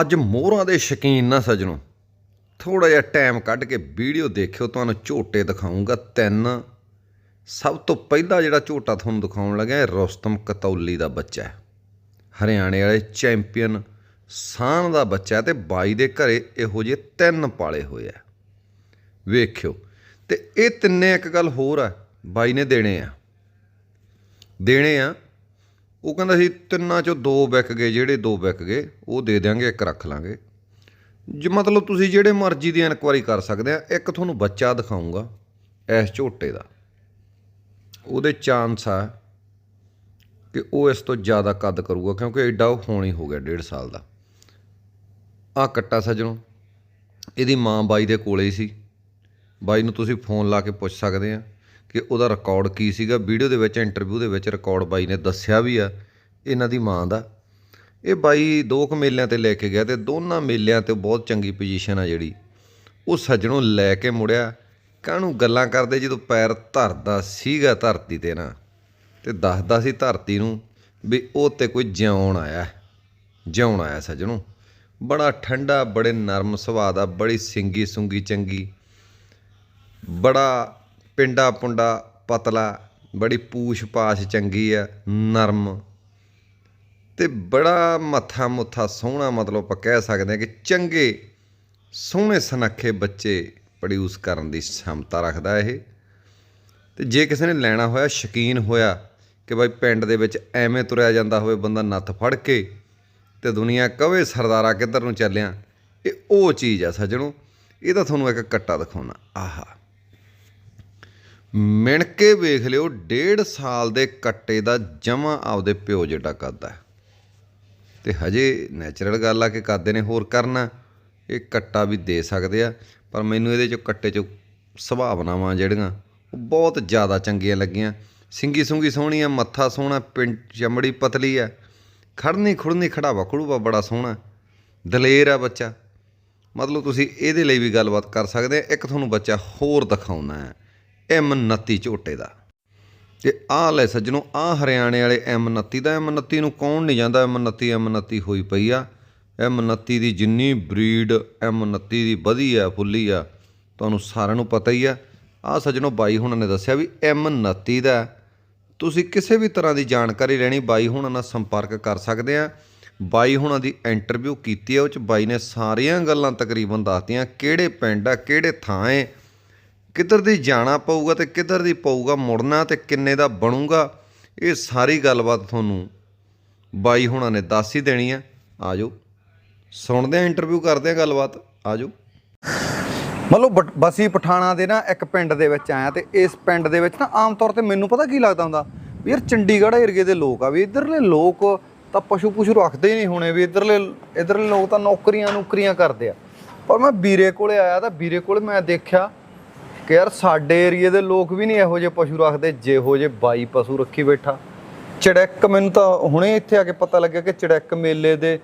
ਅੱਜ ਮੋਹਰਾਂ ਦੇ ਸ਼ਕੀਨ ਨਾ ਸਜਣੋ। ਥੋੜਾ ਜਿਹਾ ਟਾਈਮ ਕੱਢ ਕੇ ਵੀਡੀਓ ਦੇਖਿਓ, ਤੁਹਾਨੂੰ ਝੋਟੇ ਦਿਖਾਉਂਗਾ ਤਿੰਨ। ਸਭ ਤੋਂ ਪਹਿਲਾ ਜਿਹੜਾ ਝੋਟਾ ਤੁਹਾਨੂੰ ਦਿਖਾਉਣ ਲੱਗਾ ਇਹ ਰੁਸਤਮ ਕਤੌਲੀ ਦਾ ਬੱਚਾ ਹੈ। ਹਰਿਆਣੇ ਵਾਲੇ ਚੈਂਪੀਅਨ ਸਾਨ ਦਾ ਬੱਚਾ ਹੈ ਤੇ ਬਾਈ ਦੇ ਘਰੇ ਇਹੋ ਜਿਹੇ ਤਿੰਨ ਪਾਲੇ ਹੋਏ ਆ। ਵੇਖਿਓ, ਤੇ ਇਹ ਤਿੰਨੇ ਇੱਕ ਗੱਲ ਹੋਰ ਆ, ਬਾਈ ਨੇ ਦੇਣੇ ਆ। ਦੇਣੇ ਆ ਉਹ ਕਹਿੰਦਾ ਸੀ, ਤਿੰਨਾਂ ਚੋਂ ਦੋ ਵਿਕ ਗਏ, ਜਿਹੜੇ ਦੋ ਵਿਕ ਗਏ, ਉਹ ਦੇ ਦਿਆਂਗੇ, ਇੱਕ ਰੱਖ ਲਾਂਗੇ। ਜੇ ਮਤਲਬ ਤੁਸੀਂ ਜਿਹੜੇ ਮਰਜ਼ੀ ਦੀ ਇਨਕੁਆਰੀ ਕਰ ਸਕਦੇ ਆ, ਇੱਕ ਤੁਹਾਨੂੰ ਬੱਚਾ ਦਿਖਾਉਂਗਾ ਇਸ ਝੋਟੇ ਦਾ। ਉਹਦੇ ਚਾਂਸ ਆ ਕਿ ਉਹ ਇਸ ਤੋਂ ਜ਼ਿਆਦਾ ਕੱਦ ਕਰੂਗਾ, ਕਿਉਂਕਿ ਐਡਾ ਉਹ ਹੋਣ ਹੀ ਹੋ ਗਿਆ, ਡੇਢ ਸਾਲ ਦਾ। ਆ ਕੱਟਾ ਸੱਜਣੋ, ਇਹਦੀ ਮਾਂ ਬਾਈ ਦੇ ਕੋਲੇ ਹੀ ਸੀ। ਬਾਈ ਨੂੰ ਤੁਸੀਂ ਫੋਨ ਲਾ ਕੇ ਪੁੱਛ ਸਕਦੇ ਆ। ਕਿ ਉਹਦਾ ਰਿਕਾਰਡ ਕੀ ਸੀਗਾ? ਵੀਡੀਓ ਦੇ ਵਿੱਚ ਇੰਟਰਵਿਊ ਦੇ ਵਿੱਚ ਰਿਕਾਰਡ ਬਾਈ ਨੇ ਦੱਸਿਆ ਵੀ ਆ, ਇਹਨਾਂ ਦੀ ਮਾਂ ਦਾ। ਇਹ ਬਾਈ ਦੋ ਕੁ ਮੇਲਿਆਂ ਤੇ ਲੈ ਕੇ ਗਿਆ ਤੇ ਦੋਨਾਂ ਮੇਲਿਆਂ ਤੇ ਬਹੁਤ ਚੰਗੀ ਪੋਜੀਸ਼ਨ ਆ ਜਿਹੜੀ। ਉਹ ਸੱਜਣੋਂ ਲੈ ਕੇ ਮੁੜਿਆ। ਕਾਹਨੂੰ ਗੱਲਾਂ ਕਰਦੇ ਜਦੋਂ ਪੈਰ ਧਰਦਾ ਸੀਗਾ ਧਰਤੀ ਤੇ ਨਾ? ਤੇ ਦੱਸਦਾ ਸੀ ਧਰਤੀ ਨੂੰ ਵੀ ਉਹ ਤੇ ਕੋਈ ਜਿਉਣ ਆਇਆ। ਜਿਉਣ ਆਇਆ ਸੱਜਣੋਂ। ਬੜਾ ਠੰਡਾ, ਬੜੇ ਨਰਮ ਸੁਭਾਅ ਦਾ, ਬੜੀ ਸਿੰਗੀ ਸੁੰਗੀ ਚੰਗੀ। ਬੜਾ ਪਿੰਡਾ ਪੁੰਡਾ ਪਤਲਾ, ਬੜੀ ਪੂਛ ਪਾਛ ਚੰਗੀ ਆ, ਨਰਮ। ਤੇ ਬੜਾ ਮੱਥਾ ਮੁੱਥਾ ਸੋਹਣਾ ਮਤਲਬ ਆਪਾਂ ਕਹਿ ਸਕਦੇ ਹਾਂ ਕਿ ਚੰਗੇ, ਸੋਹਣੇ ਸੁਨੱਖੇ ਬੱਚੇ ਪ੍ਰੋਡਿਊਸ ਕਰਨ ਦੀ ਸ਼ਮਤਾ ਰੱਖਦਾ ਇਹ। ਤੇ ਜੇ ਕਿਸੇ ਨੇ ਲੈਣਾ ਹੋਇਆ, ਸ਼ਕੀਨ ਹੋਇਆ ਕਿ ਭਾਈ ਪਿੰਡ ਦੇ ਵਿੱਚ ਐਵੇਂ ਤੁਰਿਆ ਜਾਂਦਾ ਹੋਵੇ ਬੰਦਾ ਨੱਥ ਫੜ ਕੇ ਤੇ ਦੁਨੀਆ ਕਵੇ ਸਰਦਾਰਾ ਕਿੱਧਰ ਨੂੰ ਚੱਲਿਆ, ਇਹ ਉਹ ਚੀਜ਼ ਆ ਸੱਜਣੋ, ਇਹ ਤਾਂ ਤੁਹਾਨੂੰ ਇੱਕ ਕੱਟਾ ਦਿਖਾਉਣਾ। ਆਹਾ। ਮਿਣ ਕੇ ਵੇਖ ਲਿਓ, ਡੇਢ ਸਾਲ ਦੇ ਕੱਟੇ ਦਾ ਜਮਾ ਆਪਦੇ ਪਿਓ ਜਿਹੜਾ ਕੱਦ ਹੈ। ਤੇ ਹਜੇ ਨੈਚੁਰਲ ਗੱਲ ਆ ਕਿ ਕਰਦੇ ਨੇ ਹੋਰ ਕਰਨਾ। ਇਹ ਕੱਟਾ ਵੀ ਦੇ ਸਕਦੇ ਆ, ਪਰ ਮੈਨੂੰ ਇਹਦੇ ਚੋਂ ਕੱਟੇ ਚੋਂ ਸੁਭਾਵਨਾਵਾਂ ਜਿਹੜੀਆਂ, ਉਹ ਬਹੁਤ ਜ਼ਿਆਦਾ ਚੰਗੀਆਂ ਲੱਗੀਆਂ। ਸਿੰਗੀ ਸੁੰਗੀ ਸੋਹਣੀ ਆ, ਮੱਥਾ ਸੋਹਣਾ, ਪਿੰਡ ਚਮੜੀ ਪਤਲੀ ਆ। ਖੜਨੀ ਖੁੜਨੀ ਖੜਾਵਾ ਖੜੂਵਾ ਬੜਾ ਸੋਹਣਾ। ਦਲੇਰ ਆ ਬੱਚਾ। ਮਤਲਬ ਤੁਸੀਂ ਇਹਦੇ ਲਈ ਵੀ ਗੱਲਬਾਤ ਕਰ ਸਕਦੇ ਆ। ਇੱਕ ਤੁਹਾਨੂੰ ਬੱਚਾ ਹੋਰ ਦਿਖਾਉਣਾ ਹੈ। ਐਮ 29 ਝੋਟੇ ਦਾ। ਤੇ ਆਹ ਲੈ ਸੱਜਣੋ, ਆਹ ਹਰਿਆਣੇ ਵਾਲੇ ਐਮ 29 ਦਾ। ਐਮ 29 ਨੂੰ ਕੌਣ ਨਹੀਂ ਜਾਂਦਾ? ਐਮ 29 ਐਮ 29 ਹੋਈ ਪਈ ਆ। ਐਮ 29 ਦੀ ਜਿੰਨੀ ਬਰੀਡ, ਐਮ 29 ਦੀ ਵਧੀ ਆ ਫੁੱਲੀ ਆ, ਤੁਹਾਨੂੰ ਸਾਰਿਆਂ ਨੂੰ ਪਤਾ ਹੀ ਆ। ਆਹ ਸੱਜਣੋ, ਬਾਈ ਹੁਣਾਂ ਨੇ ਦੱਸਿਆ ਵੀ ਐਮ 29 ਦਾ ਤੁਸੀਂ ਕਿਸੇ ਵੀ ਤਰ੍ਹਾਂ ਦੀ ਜਾਣਕਾਰੀ ਲੈਣੀ, ਬਾਈ ਹੁਣਾਂ ਨਾਲ ਸੰਪਰਕ ਕਰ ਸਕਦੇ ਆ। ਬਾਈ ਹੁਣਾਂ ਦੀ ਇੰਟਰਵਿਊ ਕੀਤੀ ਆ, ਉਹ ਚ ਬਾਈ ਨੇ ਸਾਰੀਆਂ ਗੱਲਾਂ ਤਕਰੀਬਨ ਦੱਸਤੀਆਂ, ਕਿਹੜੇ ਪਿੰਡ ਆ, ਕਿਹੜੇ ਥਾਂ ਏ ਕਿੱਧਰ ਦੀ ਜਾਣਾ ਪਊਗਾ ਤੇ ਕਿੱਧਰ ਦੀ ਪਊਗਾ ਮੁੜਨਾ ਤੇ ਕਿੰਨੇ ਦਾ ਬਣੂਗਾ, ਇਹ ਸਾਰੀ ਗੱਲਬਾਤ ਤੁਹਾਨੂੰ ਬਾਈ ਹੁਣਾਂ ਨੇ ਦੱਸ ਹੀ ਦੇਣੀ ਆ। ਆਜੋ। ਸੁਣਦੇ ਆ ਇੰਟਰਵਿਊ ਕਰਦੇ ਆ ਗੱਲਬਾਤ। ਆਜੋ। ਮਤਲਬ ਬਟ- ਬਸੀ ਪਠਾਣਾ ਦੇ ਨਾ ਇੱਕ ਪਿੰਡ ਦੇ ਵਿੱਚ ਆਇਆ ਤੇ ਇਸ ਪਿੰਡ ਦੇ ਵਿੱਚ ਨਾ ਆਮ ਤੌਰ ਤੇ ਮੈਨੂੰ ਪਤਾ ਕੀ ਲੱਗਦਾ ਹੁੰਦਾ ਵੀ ਯਾਰ ਚੰਡੀਗੜ੍ਹ ਏਰੀਏ ਦੇ ਲੋਕ ਆ, ਵੀ ਇਧਰਲੇ ਲੋਕ ਤਾਂ ਪਸ਼ੂ ਪਸ਼ੂ ਰੱਖਦੇ ਹੀ ਨਹੀਂ ਹੋਣੇ, ਵੀ ਇਧਰਲੇ ਇਧਰਲੇ ਲੋਕ ਤਾਂ ਨੌਕਰੀਆਂ ਨੌਕਰੀਆਂ ਕਰਦੇ ਆ। ਪਰ ਮੈਂ ਵੀਰੇ ਕੋਲੇ ਆਇਆ ਤਾਂ ਵੀਰੇ ਕੋਲੇ ਮੈਂ ਦੇਖਿਆ ਕਿ ਯਾਰ ਸਾਡੇ ਏਰੀਏ ਦੇ ਲੋਕ ਵੀ ਨਹੀਂ ਇਹੋ ਜਿਹੇ ਪਸ਼ੂ ਰੱਖਦੇ ਜਿਹੋ ਜਿਹੇ ਬਾਈ ਪਸ਼ੂ ਰੱਖੀ ਬੈਠਾ। ਚੜੈਕ ਮੈਨੂੰ ਤਾਂ ਹੁਣੇ ਇੱਥੇ ਆ ਕੇ ਪਤਾ ਲੱਗਿਆ ਕਿ ਚੜੈਕ ਮੇਲੇ ਦੇ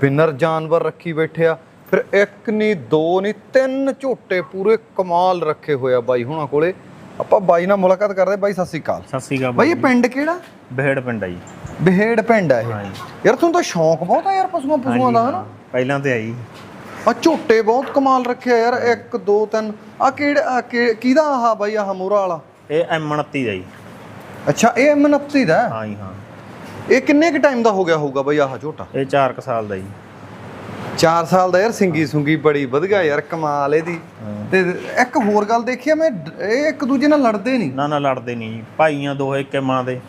ਬਿਨਰ ਜਾਨਵਰ ਰੱਖੀ ਬੈਠੇ ਆ। ਫਿਰ ਇੱਕ ਨਹੀਂ ਦੋ ਨਹੀਂ ਤਿੰਨ ਝੋਟੇ ਪੂਰੇ ਕਮਾਲ ਰੱਖੇ ਹੋਏ ਆ ਬਾਈ ਹੁਣਾਂ ਕੋਲੇ। ਆਪਾਂ ਬਾਈ ਨਾਲ ਮੁਲਾਕਾਤ ਕਰਦੇ ਬਾਈ ਸਤਿ ਸ੍ਰੀ ਅਕਾਲ। ਸਤਿ ਸ਼੍ਰੀ ਅਕਾਲ ਬਾਈ ਇਹ ਪਿੰਡ ਕਿਹੜਾ? ਬਹਿੜ ਪਿੰਡ ਆ ਜੀ। ਬਿਹੇੜ ਪਿੰਡ ਆ ਇਹ। ਯਾਰ ਤੁਹਾਨੂੰ ਤਾਂ ਸ਼ੌਂਕ ਬਹੁਤ ਆ ਯਾਰ ਪਸ਼ੂਆਂ ਪਸ਼ੂਆਂ ਦਾ ਹਨਾ? ਪਹਿਲਾਂ ਤੇ ਆਈ ਆ ਝੋਟੇ ਬਹੁਤ ਕਮਾਲ ਰੱਖਿਆ ਯਾਰ 1 2 3 ਆ ਕਿਹੜਾ ਕਿਹਦਾ ਆਹ ਬਾਈ ਆਹ ਮੋਰਾ ਵਾਲਾ? ਇਹ M29 ਦਾ ਜੀ। ਅੱਛਾ ਇਹ ਮਨਪਤੀ ਦਾ ਹੈ? ਹਾਂ ਜੀ ਹਾਂ। ਇਹ ਕਿੰਨੇ ਕ ਟਾਈਮ ਦਾ ਹੋ ਗਿਆ ਹੋਊਗਾ ਬਾਈ ਆਹ ਝੋਟਾ? ਇਹ 4 ਕ ਸਾਲ ਦਾ ਜੀ। 4 ਸਾਲ ਦਾ ਯਾਰ ਸਿੰਗੀ ਸੁੰਗੀ ਬੜੀ ਵਧੀਆ ਯਾਰ ਕਮਾਲ ਇਹਦੀ। ਤੇ ਇੱਕ ਹੋਰ ਗੱਲ ਦੇਖੀ ਮੈਂ ਇਹ ਇੱਕ ਦੂਜੇ ਨਾਲ ਲੜਦੇ ਨਹੀਂ? ਨਾ ਨਾ ਲੜਦੇ ਨਹੀਂ ਜੀ। ਭਾਈਆਂ ਦੋਹੇ ਇੱਕੇ ਮਾਂ ਦੇ।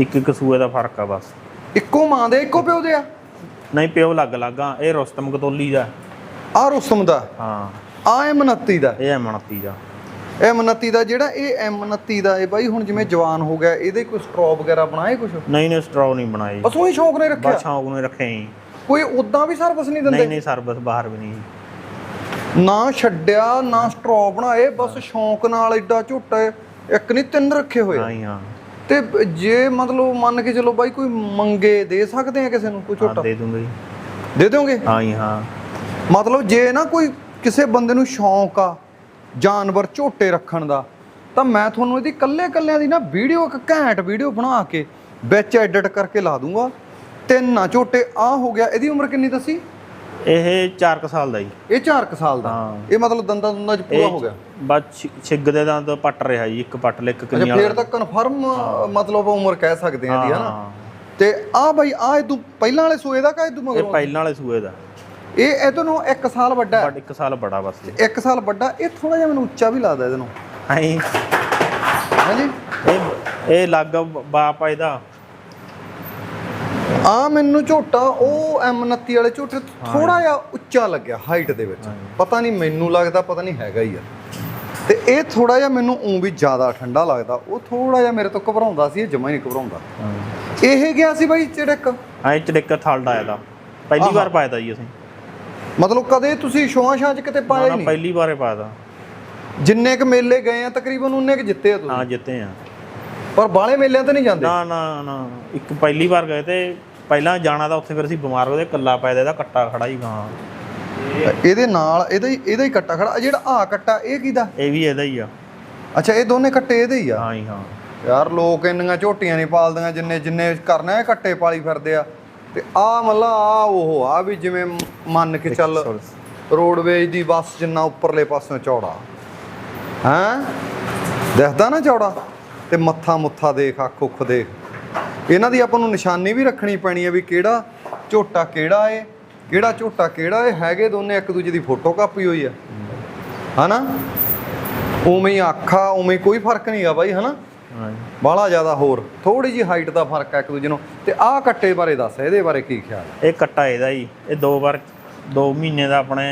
ਇੱਕ ਇੱਕ ਸੂਏ ਦਾ ਫ਼ਰਕ ਆ ਬਸ। ਇੱਕੋ ਮਾਂ ਦੇ ਇੱਕੋ ਪਿਓ ਦੇ ਆ? ਨਹੀਂ ਪਿਓ ਲੱਗ ਲੱਗਾ ਇਹ ਰੁਸਤਮ ਕਤੋਲੀ ਦਾ। ਆ ਰੁਸਤਮ ਦਾ। ਹਾਂ। ਆ M29 ਦਾ। ਇਹ M29 ਦਾ। M29 ਦਾ ਜਿਹੜਾ ਇਹ M29 ਦਾ ਇਹ ਬਾਈ ਹੁਣ ਜਿਵੇਂ ਜਵਾਨ ਹੋ ਗਿਆ ਇਹਦੇ ਕੋਈ ਸਟ੍ਰੋ ਵਗੈਰਾ ਬਣਾਏ ਕੁਛ? ਨਹੀਂ ਨਹੀਂ ਸਟ੍ਰੋ ਨਹੀਂ ਬਣਾਏ। ਬਸ ਉਹੀ ਸ਼ੌਂਕ ਨੇ ਰੱਖਿਆ? ਬਸ ਸ਼ੌਂਕ ਨੂੰ ਰੱਖੇ ਜੀ ਕੋਈ ਉਦਾਂ ਵੀ ਸਰਵਿਸ ਨਹੀਂ ਨਹੀਂ ਦਿੰਦੇ? ਨਹੀਂ ਸਰਵਿਸ ਬਾਹਰ ਵੀ ਨਹੀਂ। ਨਾ ਛੱਡਿਆ ਨਾ ਸਟ੍ਰੋ ਬਣਾਏ ਬਸ ਸ਼ੌਂਕ ਨਾਲ ਐਡਾ ਝੋਟਾ ਹੈ। ਇੱਕ ਨਹੀਂ ਤਿੰਨ ਰੱਖੇ ਹੋਏ। ਹਾਂ ਹਾਂ। ਤੇ ਜੇ ਮਤਲਬ ਮੰਨ ਕੇ ਚਲੋ ਬਾਈ ਕੋਈ ਮੰਗੇ ਦੇ ਸਕਦੇ ਆ ਕਿਸੇ ਨੂੰ ਕੋਈ ਹਾਂ ਝੋਟਾ? ਦੇ ਦੂੰਗਾ ਜੀ। ਦੇ ਦਿਓਗੇ? ਹਾਂ ਜੀ ਹਾਂ। ਮਤਲਬ ਜੇ ਨਾ ਕੋਈ ਕਿਸੇ ਬੰਦੇ ਨੂੰ ਸ਼ੌਂਕ ਆ ਜਾਨਵਰ ਝੋਟੇ ਰੱਖਣ ਦਾ ਤਾਂ ਮੈਂ ਤੁਹਾਨੂੰ ਇਹਦੀ ਕੱਲੇ ਕੱਲਿਆਂ ਦੀ ਨਾ ਵੀਡੀਓ ਇੱਕ ਘੈਂਟ ਵੀਡੀਓ ਬਣਾ ਕੇ ਵਿੱਚ ਐਡਿਟ ਕਰਕੇ ਲਾ ਦੂੰਗਾ। ਤਿੰਨ ਆ ਝੋਟੇ ਆ ਹੋ ਗਿਆ ਇਹਦੀ ਉਮਰ ਕਿੰਨੀ ਦੱਸੀ? ਇਹ 4 ਸਾਲ ਦਾ ਜੀ। ਇਹ 4 ਸਾਲ ਦਾ। ਹਾਂ। ਇਹ ਮਤਲਬ ਦੰਦਾਂ ਦੁੰਦਾਂ ਚ ਪੂਰਾ ਹੋ ਗਿਆ? ਬਸ ਛਿੱਗ ਦੇ ਦੰਦ ਪੱਟ ਰਿਹਾ ਜੀ ਇੱਕ ਪੱਟ ਲੈ ਇੱਕ ਅੱਛਾ ਕੰਨੀਆਂ ਫੇਰ ਤਾਂ ਕਨਫਰਮ ਮਤਲਬ ਉਮਰ ਕਹਿ ਸਕਦੇ ਆ ਦੀ ਹਨਾ ਹਾਂ। ਤੇ ਆ ਬਾਈ ਆ ਇਹ ਪਹਿਲਾਂ ਵਾਲੇ ਸੂਏ ਦਾ ਕਾ ਇਹ ਇਹ ਮਗਰੋਂ ਪਹਿਲਾਂ ਵਾਲੇ ਸੂਏ ਦਾ। ਇਹ ਇਹ ਤੋਂ 1 ਸਾਲ ਵੱਡਾ ਹੈ। ਬਟ ਇੱਕ ਸਾਲ ਬੜਾ ਬਸ ਜੀ। 1 ਸਾਲ ਵੱਡਾ ਇਹ ਥੋੜਾ ਜਿਹਾ ਮੈਨੂੰ ਉੱਚਾ ਵੀ ਲੱਗਦਾ ਇਹਦੇ ਨੂੰ ਹਾਂਜੀ। ਹਾਂਜੀ। ਇਹ ਇਹ ਲੱਗ ਬਾਪ ਆ ਇਹਦਾ। ਆ ਮੈਨੂੰ ਝੋਟਾ ਉਹ M29 ਵਾਲੇ ਝੋਟੇ ਥੋੜਾ ਜਿਹਾ ਉੱਚਾ ਲੱਗਿਆ ਹਾਈਟ ਦੇ ਵਿੱਚ। ਪਤਾ ਨਹੀਂ ਮੈਨੂੰ ਲੱਗਦਾ ਪਤਾ ਨਹੀਂ ਹੈਗਾ ਹੀ ਆ। ਤੇ ਇਹ ਥੋੜਾ ਜਿਹਾ ਮੈਨੂੰ ਉਂ ਵੀ ਜ਼ਿਆਦਾ ਠੰਡਾ ਲੱਗਦਾ। ਉਹ ਥੋੜਾ ਜਿਹਾ ਮੇਰੇ ਤੋਂ ਘਬਰਾਉਂਦਾ ਸੀ ਇਹ ਜਮਾ ਹੀ ਨਹੀਂ ਘਬਰਾਉਂਦਾ। ਇਹ ਗਿਆ ਸੀ ਬਾਈ ਚਿੜਕ ਐ ਚੜਿੱਕ ਥਲਦਾ ਇਹਦਾ ਪਹਿਲੀ ਵਾਰ ਪਾਇਆ ਤਾ ਜੀ ਅਸੀਂ। ਮਤਲਬ ਕਦੇ ਤੁਸੀਂ ਸ਼ੋਆਂ ਸ਼ਾਂ ਚ ਕਿਤੇ ਪਾਇਆ ਨਾ ਨਹੀਂ? ਪਹਿਲੀ ਵਾਰੇ ਤਾ ਜਿੰਨੇ ਕ ਮੇਲੇ ਗਏ ਆ ਤਕਰੀਬਨ ਉਹਨੇ ਕ ਜਿੱਤੇ ਆ ਤੁਸੀਂ? ਹਾਂ ਜਿੱਤੇ ਆ। ਪਰ ਬਾਲੇ ਮੇਲਿਆਂ ਤੇ ਨਹੀਂ ਜਾਂਦੇ? ਨਾ ਨਾ ਨਾ। ਇੱਕ ਪਹਿਲੀ ਵਾਰ ਗਏ ਤੇ ਪਹਿਲਾਂ ਜਾਣਾ ਤਾਂ ਉੱਥੇ ਫਿਰ ਅਸੀਂ ਬਿਮਾਰ ਹੋ ਗਏ ਕੱਲਾ ਤਾ ਇਹਦਾ ਕੱਟਾ ਖੜਾ ਹੀ ਗਾਂ। ਇਹਦੇ ਨਾਲ ਇਹਦਾ ਹੀ ਇਹਦਾ ਹੀ ਕੱਟਾ ਖੜਾ। ਆਹ ਜਿਹੜਾ ਆ ਕੱਟਾ ਇਹ ਕਿਹਦਾ? ਇਹ ਵੀ ਇਹਦਾ ਹੀ ਆ। ਅੱਛਾ ਇਹ ਦੋਨੇ ਕੱਟੇ ਇਹਦੇ ਹੀ ਆ? ਹਾਂ ਹਾਂ। ਯਾਰ ਲੋਕ ਇੰਨੀਆਂ ਝੋਟੀਆਂ ਨਹੀਂ ਪਾਲਦੀਆਂ ਜਿੰਨੇ ਜਿੰਨੇ ਕਰਨਾ ਇਹ ਕੱਟੇ ਪਾਲੀ ਫਿਰਦੇ ਆ। ਤੇ ਆ ਮਤਲਬ ਆ ਉਹ ਆ ਵੀ ਜਿਵੇਂ ਮੰਨ ਕੇ ਚੱਲ ਰੋਡਵੇਜ ਦੀ ਬੱਸ ਜਿੰਨਾ ਉੱਪਰਲੇ ਪਾਸਿਓਂ ਚੌੜਾ। ਹੈਂ? ਦਿਖਦਾ ਨਾ ਚੌੜਾ? ਤੇ ਮੱਥਾ ਮੁੱਥਾ ਦੇਖ ਅੱਖ ਉੱਖ ਦੇਖ। ਇਹਨਾਂ ਦੀ ਆਪਾਂ ਨੂੰ ਨਿਸ਼ਾਨੀ ਵੀ ਰੱਖਣੀ ਪੈਣੀ ਹੈ ਵੀ ਕਿਹੜਾ ਝੋਟਾ ਕਿਹੜਾ ਏ ਕਿਹੜਾ ਝੋਟਾ ਕਿਹੜਾ ਏ ਹੈਗੇ ਦੋਨੇ ਇੱਕ ਦੂਜੇ ਦੀ ਫੋਟੋ ਕਾਪੀ ਹੋਈ ਆ। ਹਨਾ? ਉਵੇਂ ਹੀ ਅੱਖਾਂ ਉਵੇਂ ਕੋਈ ਫ਼ਰਕ ਨਹੀਂ ਆ ਬਾਈ ਹਨਾ? ਜੀ। ਬਾਹਲਾ ਜ਼ਿਆਦਾ ਹੋਰ ਥੋੜੀ ਜੀ ਹਾਈਟ ਦਾ ਫ਼ਰਕ ਹੈ ਇੱਕ ਦੂਜੇ ਨੂੰ। ਤੇ ਆਹ ਕੱਟੇ ਬਾਰੇ ਦੱਸ ਇਹਦੇ ਬਾਰੇ ਕੀ ਖਿਆਲ ਹੈ ਇਹ ਕੱਟਾ ਇਹਦਾ ਹੀ ਇਹ ਦੋ ਵਾਰ 2 ਮਹੀਨੇ ਦਾ ਆਪਣੇ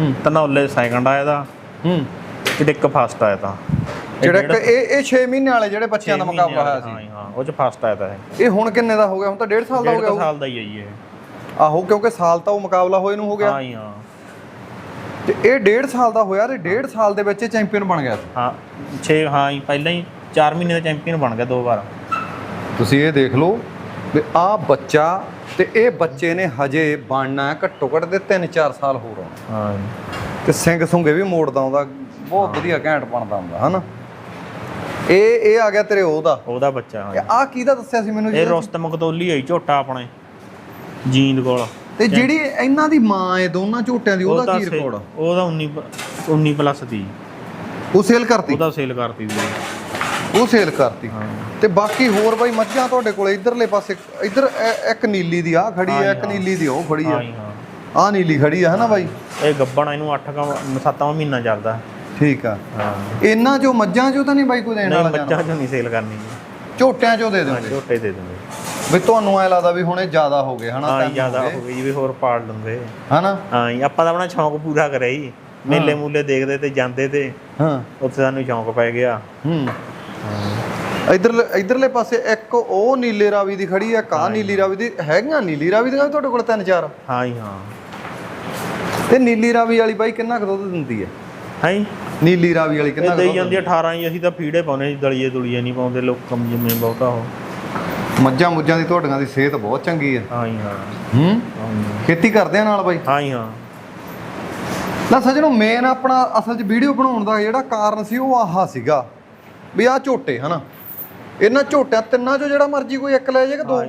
ਹੂੰ। ਧਨੌਲੇ ਸੈਕੰਡ ਆਇਆ ਦਾ ਹੂੰ। ਚੜਿੱਕ ਫਸਟ ਆਇਆ ਤਾਂ। ਜਿਹੜਾ ਕਿ ਇਹ ਇਹ 6 ਮਹੀਨੇ ਵਾਲੇ ਜਿਹੜੇ ਬੱਚਿਆਂ ਦਾ ਮੁਕਾਬਲਾ ਹੋਇਆ ਸੀ। ਜੀ, ਹਾਂ ਉਹ ਚ ਫਸਟ ਆਇਆ ਤਾਂ ਇਹ। ਇਹ ਹੁਣ ਕਿੰਨੇ ਦਾ ਹੋ ਗਿਆ? ਹੁਣ ਤਾਂ 1.5 ਸਾਲ ਦਾ ਹੋ ਗਿਆ ਕੁ ਹੋਊ। ਸਾਲ ਦਾ ਹੀ ਹੈ ਜੀ ਇਹ। ਆਹੋ ਕਿਉਂਕਿ ਸਾਲ ਤਾਂ ਉਹ ਮੁਕਾਬਲਾ ਹੋਏ ਨੂੰ ਹੋ ਗਿਆ। ਹਾਂ ਜੀ ਹਾਂ। ਤੇ ਇਹ 1.5 ਸਾਲ ਦਾ ਹੋਇਆ ਤੇ 1.5 ਸਾਲ ਦੇ ਵਿੱਚ ਇਹ ਚੈਂਪੀਅਨ ਬਣ ਗਿਆ ਸੀ। ਹਾਂ 6 ਹਾਂ ਜੀ ਪਹਿਲਾਂ ਹੀ 4 ਮਹੀਨੇ ਦਾ ਚੈਂਪੀਅਨ ਬਣ ਗਿਆ ਦੋ ਵਾਰ। ਤੁਸੀਂ ਇਹ ਦੇਖ ਲਓ ਵੀ ਆਹ ਬੱਚਾ ਤੇ ਇਹ ਬੱਚੇ ਨੇ ਹਜੇ ਬਣਨਾ ਹੈ ਘੱਟੋ ਘੱਟ ਦੇ 3-4 ਸਾਲ ਹੋਰ ਆਉਣਾ। ਹਾਂ। ਤੇ ਸਿੰਘ ਸੁੰਗੇ ਵੀ ਮੋੜਦਾ ਆਉਂਦਾ ਬਹੁਤ ਵਧੀਆ ਘੈਂਟ ਬਣਦਾ ਹੁੰਦਾ ਹਨਾ? ਇਹ ਇਹ ਆ ਗਿਆ ਤੇਰੇ ਉਹਦਾ। ਉਹਦਾ ਬੱਚਾ ਹਾਂ। ਆ ਕਿਹਦਾ ਦੱਸਿਆ ਸੀ ਮੈਨੂੰ ਇਹ ਰੁਸਤਮ ਮਕਦੋਲੀ ਆਈ ਝੋਟਾ ਆਪਣੇ ਜੀਂਦ ਕੋਲ। ਤੇ ਜਿਹੜੀ ਇਹਨਾਂ ਦੀ ਮਾਂ ਹੈ ਦੋਨਾਂ ਝੋਟਿਆਂ ਦੀ ਉਹਦਾ ਕੀ ਰਿਕਾਰਡ ਆ? ਉਹਦਾ 19 ਪ- 19 ਪਲੱਸ ਦੀ। ਉਹ ਸੇਲ ਕਰਤੀ? ਉਹਦਾ ਸੇਲ ਕਰਤੀ ਸੀ। ਉਹ ਸੇਲ ਕਰਤੀ। ਹਾਂ। ਤੇ ਬਾਕੀ ਹੋਰ ਬਾਈ ਮੱਝਾਂ ਤੁਹਾਡੇ ਕੋਲ ਇਧਰਲੇ ਪਾਸੇ ਇਧਰ ਇੱਕ ਨੀਲੀ ਦੀ ਆ ਖੜੀ ਹੈ ਇੱਕ ਨੀਲੀ ਦੀ ਉਹ ਖੜੀ ਹਾਂ ਆ ਜੀ, ਹਾਂ। ਆ ਨੀਲੀ ਖੜੀ ਆ ਹਨਾ ਬਾਈ? ਇਹ ਗੱਬਣ ਇਹਨੂੰ 8 ਕਾ 7ਵਾਂ ਮਹੀਨਾ ਚੱਲਦਾ। ਠੀਕ ਆ। ਹਾਂ। ਇਹਨਾਂ ਚੋਂ ਮੱਝਾਂ ਚੋਂ ਤਾਂ ਨਹੀਂ ਬਾਈ ਕੋਈ ਦੇਣ ਨਹੀਂ ਵਾਲਾ ਜਾਣਾ? ਮੱਝਾਂ ਚੋਂ ਨਹੀਂ ਸੇਲ ਕਰਨੀ ਝੋਟਿਆਂ ਚੋਂ ਦੇ ਦਿੰਦੇ। ਝੋਟੇ ਦੇ ਦਿੰਦੇ। ਵੀ ਤੁਹਾਨੂੰ ਐ ਲੱਗਦਾ ਵੀ ਹੁਣ ਜ਼ਿਆਦਾ ਹੋ ਗਏ ਹਨਾ ਹਾਂ time ਜ਼ਿਆਦਾ ਹੋ ਹੋ ਗਏ, ਗਈ ਵੀ ਹੋਰ ਪਾੜ ਲੰਦੇ ਹਨਾ? ਹਾਂ ਜੀ, ਆਪਾਂ ਤਾਂ ਆਪਣਾ ਸ਼ੌਂਕ ਪੂਰਾ ਕਰਿਆ ਜੀ। ਮੇਲੇ ਮੂਲੇ ਦੇਖਦੇ ਤੇ ਜਾਂਦੇ ਤੇ ਹਾਂ। ਉੱਥੇ ਸਾਨੂੰ ਸ਼ੌਂਕ ਪੈ ਗਿਆ। ਹੂੰ। ਇਧਰਲੇ ਇਧਰਲੇ ਪਾਸੇ ਇੱਕ ਉਹ ਨੀਲੇ ਰਾਵੀ ਦੀ ਖੜੀ ਆ ਕਾ ਨੀਲੀ ਰਾਵੀ ਦੀ। ਹੈਗੀਆਂ ਨੀਲੀ ਰਾਵੀ ਦੀਆਂ ਵੀ ਤੁਹਾਡੇ ਕੋਲ ਤਿੰਨ ਚਾਰ? ਹਾਂ ਜੀ ਹਾਂ। ਤੇ ਨੀਲੀ ਰਾਵੀ ਵਾਲੀ ਬਾਈ ਕਿੰਨਾ ਕੁ ਦੁੱਧ ਦਿੰਦੀ ਹੈ ਹਾਂ ਨੀਲੀ ਰਾਵੀ ਵਾਲੀ ਕਿੰਨਾ ਦੇਈ ਜਾਂਦੀ ਆ 18 ਹੀ ਅਸੀਂ ਤਾਂ ਫੀੜੇ ਪਾਉਨੇ ਜੀ ਦਲੀਏ ਦੁਲੀਏ ਨਹੀਂ ਪਾਉਂਦੇ ਲੋਕ ਕਮ ਜਿਵੇਂ ਬਹੁਤਾ ਉਹ। ਮੱਝਾਂ ਮੁੱਝਾਂ ਦੀ ਤੁਹਾਡੀਆਂ ਦੀ ਸਿਹਤ ਬਹੁਤ ਚੰਗੀ ਹੈ ਹਾਂ ਜੀ ਹਾਂ। ਹੂੰ? ਹਾਂ। ਖੇਤੀ ਕਰਦੇ ਆ ਨਾਲ ਬਾਈ? ਹਾਂ ਜੀ ਹਾਂ। ਨਾ ਸੱਜਣੋ ਮੇਨ ਆਪਣਾ ਅਸਲ 'ਚ ਵੀਡੀਓ ਬਣਾਉਣ ਦਾ ਜਿਹੜਾ ਕਾਰਨ ਸੀ ਉਹ ਆਹਾ ਸੀਗਾ। ਵੀ ਆਹ ਝੋਟੇ ਹਨਾ? ਇਹਨਾਂ ਝੋਟਿਆਂ ਤਿੰਨਾਂ 'ਚੋਂ ਜਿਹੜਾ ਮਰਜ਼ੀ ਕੋਈ ਇੱਕ ਲੈ ਜਾਏਗਾ ਦੋ।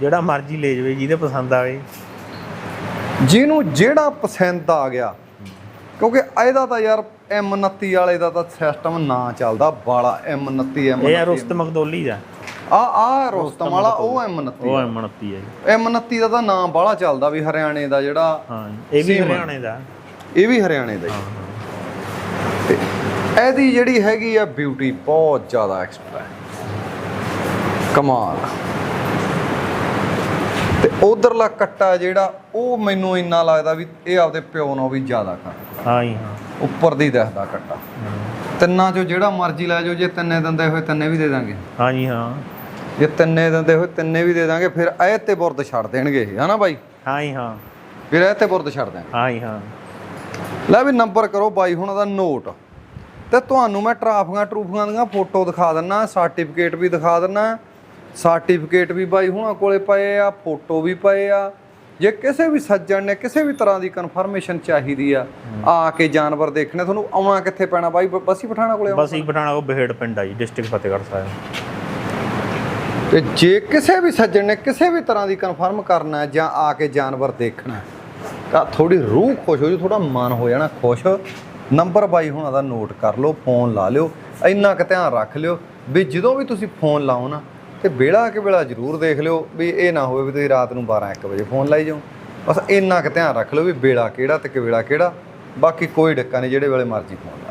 ਜਿਹੜਾ ਮਰਜ਼ੀ ਲੈ ਜਾਵੇ ਜਿਹਦੇ ਪਸੰਦ ਆਵੇ। ਜਿਹਨੂੰ ਜਿਹੜਾ ਪਸੰਦ ਆ ਗਿਆ ਕਿਉਂਕਿ ਇਹਦਾ ਤਾਂ ਯਾਰ M29 ਵਾਲੇ ਦਾ ਤਾਂ ਸਿਸਟਮ ਨਾ ਚੱਲਦਾ ਬਾਲਾ M29 ਇਹ ਆ M29 ਰੁਸਤ ਮਕਦੋਲੀ ਦਾ। ਆ ਆ ਰੋਸਤਮ ਵਾਲਾ ਉਹ M29 ਉਹ M29 ਹੈ ਜੀ। M29 ਦਾ ਤਾਂ ਨਾਮ ਬਾਲਾ ਚੱਲਦਾ ਵੀ ਹਰਿਆਣੇ ਦਾ ਜਿਹੜਾ ਹਾਂ। ਇਹ ਵੀ ਆ। ਹਰਿਆਣੇ ਦਾ। ਇਹ ਵੀ ਹਰਿਆਣੇ ਦਾ ਹੀ ਇਹਦੀ ਜਿਹੜੀ ਹੈਗੀ ਆ ਬਿਊਟੀ ਬਹੁਤ ਜ਼ਿਆਦਾ ਐਕਸਟਰਾ ਹੈ। ਕਮਾਲ। ਤੇ ਉਧਰਲਾ ਕੱਟਾ ਜਿਹੜਾ ਉਹ ਮੈਨੂੰ ਇੰਨਾ ਲੱਗਦਾ ਵੀ ਇਹ ਆਪਦੇ ਪਿਓ ਨਾਲੋਂ ਵੀ ਜ਼ਿਆਦਾ ਕਰ ਹਾਂ। ਜੀ ਹਾਂ। ਉੱਪਰ ਦੀ ਦਿਖਦਾ ਕੱਟਾ। ਤਿੰਨਾਂ ਚੋਂ ਜਿਹੜਾ ਮਰਜ਼ੀ ਲੈ ਜਾਓ ਜੇ ਤਿੰਨੇ ਦਿੰਦੇ ਹੋਏ ਤਿੰਨੇ ਵੀ ਦੇ ਦਾਂਗੇ। ਹਾਂ ਜੀ ਹਾਂ। ਜੇ ਤਿੰਨੇ ਦਿੰਦੇ ਹੋਏ ਤਿੰਨੇ ਵੀ ਦੇ ਦਾਂਗੇ ਫਿਰ ਇਹ ਤੇ ਬੁਰਦ ਛੱਡ ਦੇਣਗੇ ਹਨਾ ਬਾਈ? ਹਾਂ ਜੀ ਹਾਂ। ਫਿਰ ਇਹ ਤੇ ਬੁਰਦ ਛੱਡ ਦੇਣਗੇ। ਹਾਂ ਜੀ ਹਾਂ। ਲੈ ਵੀ ਨੰਬਰ ਕਰੋ ਬਾਈ ਹੁਣਾਂ ਦਾ ਨੋਟ। ਤੇ ਤੁਹਾਨੂੰ ਮੈਂ ਟਰਾਫੀਆਂ ਟਰੂਫੀਆਂ ਦੀਆਂ ਫੋਟੋ ਦਿਖਾ ਦਿੰਨਾ ਸਰਟੀਫਿਕੇਟ ਵੀ ਦਿਖਾ ਦਿੰਨਾ। ਸਰਟੀਫਿਕੇਟ ਵੀ ਬਾਈ ਹੁਣਾਂ ਕੋਲੇ ਪਏ ਆ ਫੋਟੋ ਵੀ ਪਏ ਆ। ਜੇ ਕਿਸੇ ਵੀ ਸੱਜਣ ਨੇ ਕਿਸੇ ਵੀ ਤਰ੍ਹਾਂ ਦੀ ਕਨਫਰਮੇਸ਼ਨ ਚਾਹੀਦੀ ਆ ਆ ਕੇ ਜਾਨਵਰ ਦੇਖਣੇ ਤੁਹਾਨੂੰ ਆਉਣਾ ਕਿੱਥੇ ਪੈਣਾ ਬਾਈ? ਬਸੀ ਪਠਾਣਾ ਕੋਲੇ ਬਸ ਪਠਾਣਾ ਕੋ ਬਹੇੜ ਪਿੰਡ ਆ ਜੀ ਡਿਸਟ੍ਰਿਕਟ ਫਤਿਹਗੜ੍ਹ ਸਾਹਿਬ। ਤੇ ਜੇ ਕਿਸੇ ਵੀ ਸੱਜਣ ਨੇ ਕਿਸੇ ਵੀ ਤਰ੍ਹਾਂ ਦੀ ਕਨਫਰਮ ਕਰਨਾ ਜਾਂ ਆ ਕੇ ਜਾਨਵਰ ਦੇਖਣਾ ਤਾਂ ਥੋੜੀ ਰੂਹ ਖੁਸ਼ ਹੋ ਜੂ ਥੋੜਾ ਮਨ ਹੋ ਜਾਣਾ ਖੁਸ਼। ਨੰਬਰ ਬਾਈ ਹੁਣਾਂ ਦਾ ਨੋਟ ਕਰ ਲਓ, ਫੋਨ ਲਾ ਲਿਓ, ਇੰਨਾ ਕੁ ਧਿਆਨ ਰੱਖ ਲਿਓ ਵੀ ਜਦੋਂ ਵੀ ਤੁਸੀਂ ਫੋਨ ਲਾਓ ਨਾ, ਤੇ ਵੇਲਾ ਕਿ ਵੇਲਾ ਜ਼ਰੂਰ ਦੇਖ ਲਿਓ ਵੀ ਇਹ ਨਾ ਹੋਵੇ ਵੀ ਤੁਸੀਂ ਰਾਤ ਨੂੰ 12 1 ਵਜੇ ਫੋਨ ਲਾਈ ਜਾਓ। ਬਸ ਇੰਨਾ ਕੁ ਧਿਆਨ ਰੱਖ ਲਿਓ ਵੀ ਵੇਲਾ ਕਿਹੜਾ ਤੇ ਕਿ ਵੇਲਾ ਕਿਹੜਾ, ਬਾਕੀ ਕੋਈ ਡੱਕਾ ਨਹੀਂ, ਜਿਹੜੇ ਵੇਲੇ ਮਰਜ਼ੀ ਫੋਨ ਲਾ